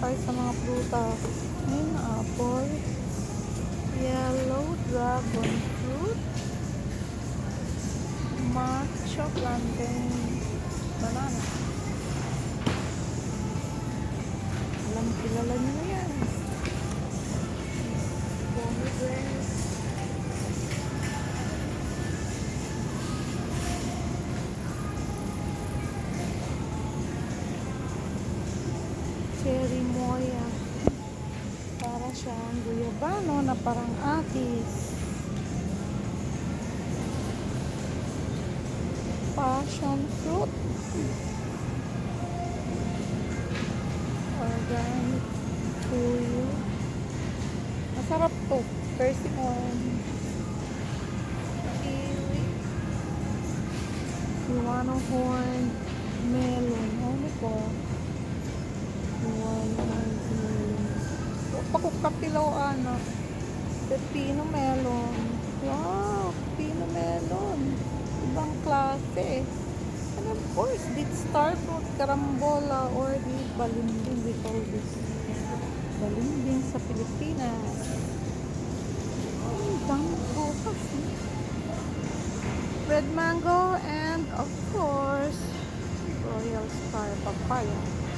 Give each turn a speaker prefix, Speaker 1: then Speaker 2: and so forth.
Speaker 1: tayo sa mga prutas. Green apple, yellow dragon fruit, macho plantain, banana. Alam, kilala niyo na yan. Cherry siyang guyabano na parang atis. Passion fruit. Organic tuyo. Masarap to. Persimmon. Kiwi. Iwano horn. Pakukapilaw anak. Pepino melon. Wow! Pepino melon. Ibang klase. And of course, did star fruit, carambola, or the balimbing. We call this balimbing sa Pilipinas. Ang dami bukas. Red mango and of course, royal star papaya.